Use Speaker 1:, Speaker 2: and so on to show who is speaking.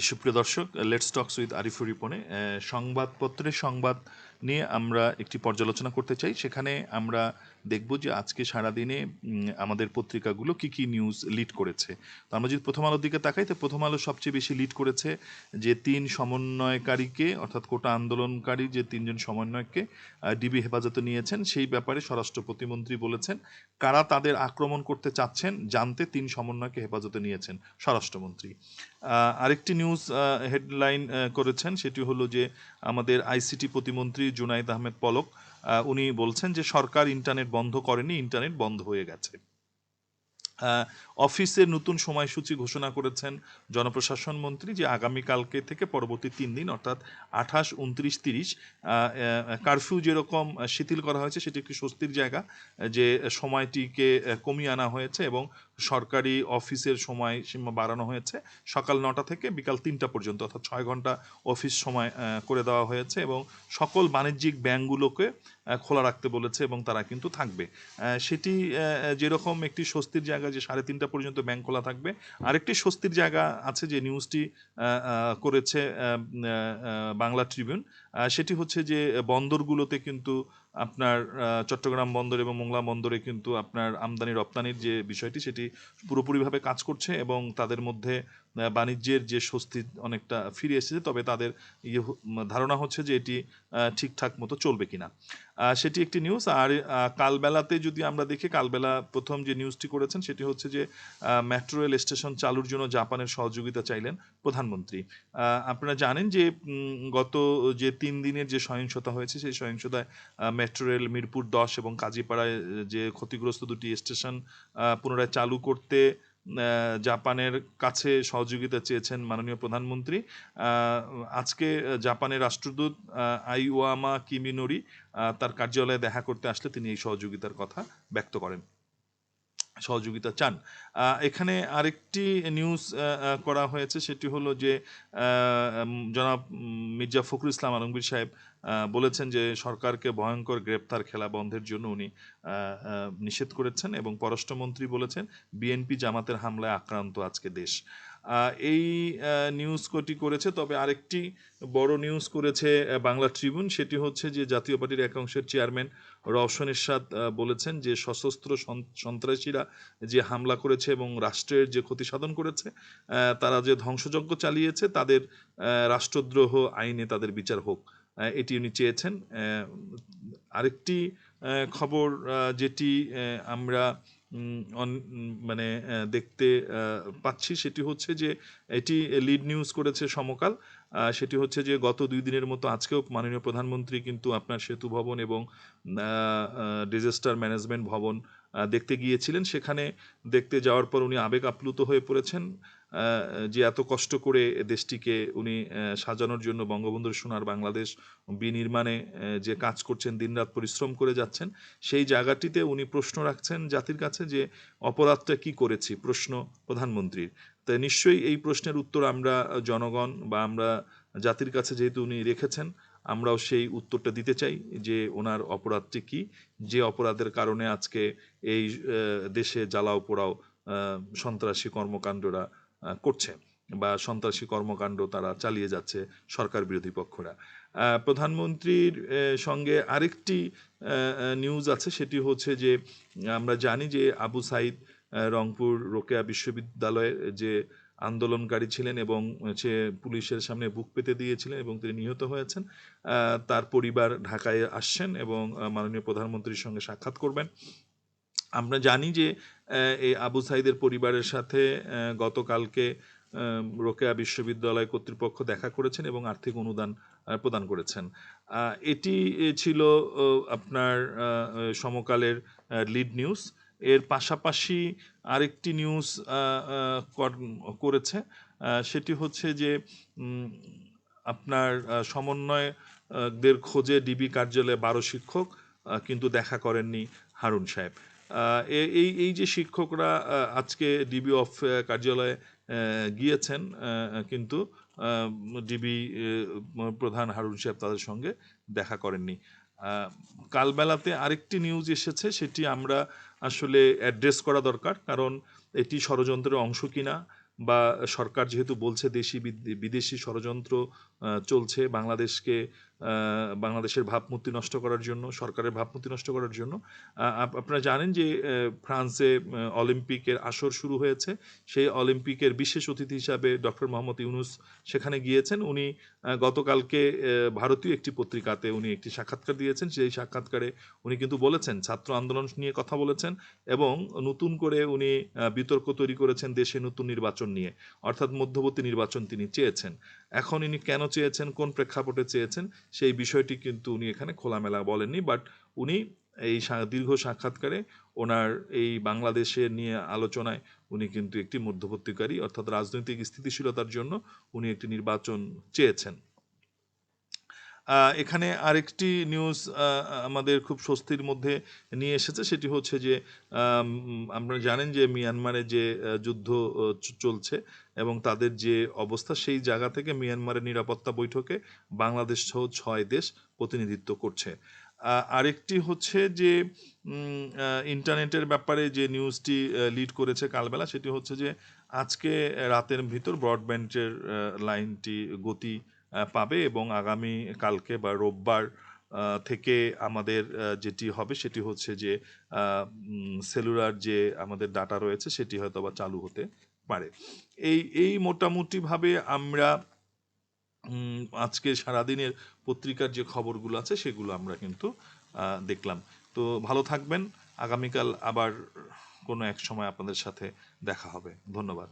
Speaker 1: সুপ্রিয় দর্শক let's talks with আরিফুরিপনে সংবাদপত্রের সংবাদ নিয়ে আমরা একটি পর্যালোচনা করতে চাই। সেখানে আমরা দেখব যে আজকে সারাদিনে আমাদের পত্রিকাগুলো কি কি নিউজ লিড করেছে। তো আমরা যদি প্রথম আলোর দিকে তাকাই, তো প্রথম আলো সবচেয়ে বেশি লিড করেছে যে তিন সমন্বয়কারীকে, অর্থাৎ কোটা আন্দোলনকারী যে তিনজন সমন্বয়ককে ডিবি হেফাজতে নিয়েছেন। সেই ব্যাপারে স্বরাষ্ট্র প্রতিমন্ত্রী বলেছেন, কারা তাদের আক্রমণ করতে চাচ্ছেন জানতে তিন সমন্বয়কে হেফাজতে নিয়েছেন। স্বরাষ্ট্রমন্ত্রী আরেকটি নিউজ হেডলাইন করেছেন, সেটি হলো যে আমাদের আইসিটি প্রতিমন্ত্রী জুনাইদ আহমেদ পলক উনি বলছেন যে সরকার ইন্টারনেট বন্ধ করেনি, ইন্টারনেট বন্ধ হয়ে গেছে। অফিসের নতুন সময়সূচি ঘোষণা করেছেন জনপ্রশাসন মন্ত্রী যে আগামীকালকে থেকে পরবর্তী তিন দিন, অর্থাৎ আঠাশ, উনত্রিশ, তিরিশ কারফিউ যেরকম শিথিল করা হয়েছে, সেটি একটি স্বস্তির জায়গা, যে সময়টিকে কমিয়ে আনা হয়েছে এবং সরকারি অফিসের সময় সীমা বাড়ানো হয়েছে। সকাল নটা থেকে বিকাল তিনটা পর্যন্ত, অর্থাৎ ছয় ঘণ্টা অফিস সময় করে দেওয়া হয়েছে এবং সকল বাণিজ্যিক ব্যাংকগুলোকে খোলা রাখতে বলেছে এবং তারা কিন্তু থাকবে। সেটি যেরকম একটি স্বস্তির জায়গা যে সাড়ে তিনটা পর্যন্ত ব্যাংক খোলা থাকবে, আরেকটি স্বস্তির জায়গা আছে যে নিউজটি করেছে বাংলা ট্রিবিউন সেটি হচ্ছে যে বন্দরগুলোতে কিন্তু আপনার চট্টগ্রাম বন্দর এবং মোংলা বন্দরে কিন্তু আপনার আমদানি, রপ্তানির যে বিষয়টি, সেটি পুরোপুরিভাবে কাজ করছে এবং তাদের মধ্যে বাণিজ্যের যে স্বস্তি অনেকটা ফিরে এসেছে, তবে তাদের ইয়ে ধারণা হচ্ছে যে এটি ঠিকঠাক মতো চলবে কিনা। সেটি একটি নিউজ আর কালবেলাতে যদি আমরা দেখি, কালবেলা প্রথম যে নিউজটি করেছেন, সেটি হচ্ছে যে মেট্রো রেল স্টেশন চালুর জন্য জাপানের সহযোগিতা চাইলেন প্রধানমন্ত্রী। আপনারা জানেন যে গত যে তিন দিনের যে সহিংসতা হয়েছে, সেই সহিংসতায় মেট্রো রেল, মিরপুর দশ এবং কাজীপাড়ায় যে ক্ষতিগ্রস্ত দুটি স্টেশন পুনরায় চালু করতে জাপানের কাছে সহযোগিতা চেয়েছেন মাননীয় প্রধানমন্ত্রী। আজকে জাপানের রাষ্ট্রদূত আইওয়ামা কিমিনোরি তার কার্যালয়ে দেখা করতে আসলে তিনি এই সহযোগিতার কথা ব্যক্ত করেন। সহযোগিতা চান। এখানে আরেকটি নিউজ করা হয়েছে, সেটি হলো যে জনাব মির্জা ফখরুল ইসলাম আলমগীর সাহেব বলেছেন যে, সরকারকে ভয়ঙ্কর গ্রেপ্তার খেলা বন্ধের জন্য উনি নিষেধ করেছেন এবং পররাষ্ট্রমন্ত্রী বলেছেন, বিএনপি জামাতের হামলায় আক্রান্ত আজকে দেশ। এই নিউজ কটি করেছে? তবে আরেকটি বড় নিউজ করেছে বাংলা ট্রিবিউন সেটি হচ্ছে যে জাতীয় পার্টির একাংশের চেয়ারম্যান রওশন এরশাদ বলেছেন যে সশস্ত্র সন্ত্রাসীরা যে হামলা করেছে এবং রাষ্ট্রের যে ক্ষতি সাধন করেছে তারা যে ধ্বংসযজ্ঞ চালিয়েছে, তাদের রাষ্ট্রদ্রোহ আইনে তাদের বিচার হোক। এটি উনি চেয়েছেন। আরেকটি খবর যেটি আমরা মানে দেখতে পাচ্ছি সেটি হচ্ছে যে এটি লিড নিউজ করেছে সমকাল। সেটি হচ্ছে যে গত দুই দিনের মতো আজকেও মাননীয় প্রধানমন্ত্রী কিন্তু আপনার সেতু ভবন এবং ডিজাস্টার ম্যানেজমেন্ট ভবন দেখতে গিয়েছিলেন। সেখানে দেখতে যাওয়ার পর উনি আবেগ আপ্লুত হয়ে পড়েছেন। যে এত কষ্ট করে দেশটিকে উনি সাজানোর জন্য বঙ্গবন্ধুর সোনার বাংলাদেশ বিনির্মাণে যে কাজ করছেন, দিনরাত পরিশ্রম করে যাচ্ছেন, সেই জায়গাটিতে উনি প্রশ্ন রাখছেন জাতির কাছে যে অপরাধটা কি করেছি? প্রশ্ন প্রধানমন্ত্রীর। তাই নিশ্চয়ই এই প্রশ্নের উত্তর আমরা জনগণ বা আমরা জাতির কাছে যেহেতু উনি রেখেছেন, আমরাও সেই উত্তরটা দিতে চাই যে ওনার অপরাধটি কি? যে অপরাধের কারণে আজকে এই দেশে জ্বালাও পোড়াও সন্ত্রাসী কর্মকাণ্ডরা করছে বা সন্ত্রাসী কর্মকাণ্ড তারা চালিয়ে যাচ্ছে সরকার বিরোধী পক্ষরা। প্রধানমন্ত্রীর সঙ্গে আরেকটি নিউজ আছে, সেটি হচ্ছে যে, আমরা জানি যে আবু সাইদ রংপুর রোকেয়া বিশ্ববিদ্যালয়ের যে আন্দোলনকারী ছিলেন এবং সে পুলিশের সামনে বুক পেতে দিয়েছিলেন এবং তিনি নিহত হয়েছেন তার পরিবার ঢাকায় আসছেন এবং মাননীয় প্রধানমন্ত্রীর সঙ্গে সাক্ষাৎ করবেন। আমরা জানি যে এই আবু সাইদের পরিবারের সাথে গতকালকে রোকেয়া বিশ্ববিদ্যালয় কর্তৃপক্ষ দেখা করেছেন এবং আর্থিক অনুদান প্রদান করেছেন। এটি ছিল আপনার সমকালের লিড নিউজ। এর পাশাপাশি আরেকটি নিউজ করেছে। সেটি হচ্ছে যে আপনার আহ, সমন্বয়কদের খোঁজে ডিবি কার্যালয়ে বারো শিক্ষক কিন্তু দেখা করেননি হারুন সাহেব। এই এই যে শিক্ষকরা আজকে ডিবি অফ কার্যালয়ে গিয়েছেন কিন্তু ডিবি প্রধান হারুন সাহেব তাদের সঙ্গে দেখা করেননি। কালবেলাতে আরেকটি নিউজ এসেছে, সেটি আমরা আসলে অ্যাড্রেস করা দরকার, কারণ এটি ষড়যন্ত্রের অংশ কিনা বা সরকার যেহেতু বলছে দেশি বিদ- বিদেশি ষড়যন্ত্র চলছে বাংলাদেশকে বাংলাদেশের ভাবমূর্তি নষ্ট করার জন্য, সরকারের ভাবমূর্তি নষ্ট করার জন্য। আপনারা জানেন যে ফ্রান্সে অলিম্পিকের আসর শুরু হয়েছে। সেই অলিম্পিকের বিশেষ অতিথি হিসাবে ডক্টর মোহাম্মদ ইউনুস সেখানে গিয়েছেন। উনি গতকালকে ভারতীয় একটি পত্রিকাতে উনি একটি সাক্ষাৎকার দিয়েছেন। সেই সাক্ষাৎকারে উনি কিন্তু বলেছেন, ছাত্র আন্দোলন নিয়ে কথা বলেছেন এবং নতুন করে উনি বিতর্ক তৈরি করেছেন দেশে নতুন নির্বাচন নিয়ে। অর্থাৎ মধ্যবর্তী নির্বাচন তিনি চেয়েছেন। এখন ইনি কেন চেয়েছেন, কোন প্রেক্ষাপটে চেয়েছেন, সেই বিষয়টি কিন্তু উনি এখানে খোলামেলা বলেননি বাট উনি এই দীর্ঘ সাক্ষাৎকারে ওনার এই বাংলাদেশের নিয়ে আলোচনায় উনি কিন্তু একটি মধ্যবর্তীকারী, অর্থাৎ রাজনৈতিক স্থিতিশীলতার জন্য উনি একটি নির্বাচন চেয়েছেন। এখানে আরেকটি নিউজ আমাদের খুব স্বস্তির মধ্যে নিয়ে এসেছে, সেটি হচ্ছে যে আপনারা জানেন যে মিয়ানমারে যে যুদ্ধ চলছে এবং তাদের যে অবস্থা, সেই জায়গা থেকে মিয়ানমারের নিরাপত্তা বৈঠকে বাংলাদেশ সহ ছয় দেশ প্রতিনিধিত্ব করছে। আরেকটি হচ্ছে যে ইন্টারনেটের ব্যাপারে যে নিউজটি লিড করেছে কালবেলা, সেটি হচ্ছে যে, আজকে রাতের ভিতর ব্রডব্যান্ডের লাইনটি গতি পাবে এবং আগামী কালকে বা রোববার থেকে আমাদের যেটি হবে সেটি হচ্ছে যে সেলুলার যে আমাদের ডাটা রয়েছে সেটি হয়তো বা চালু হতে পারে। এই এই মোটামুটিভাবে আমরা আজকে সারাদিনের পত্রিকার যে খবরগুলো আছে সেগুলো আমরা কিন্তু দেখলাম। তো ভালো থাকবেন। আগামীকাল আবার কোনো এক সময় আপনাদের সাথে দেখা হবে। ধন্যবাদ।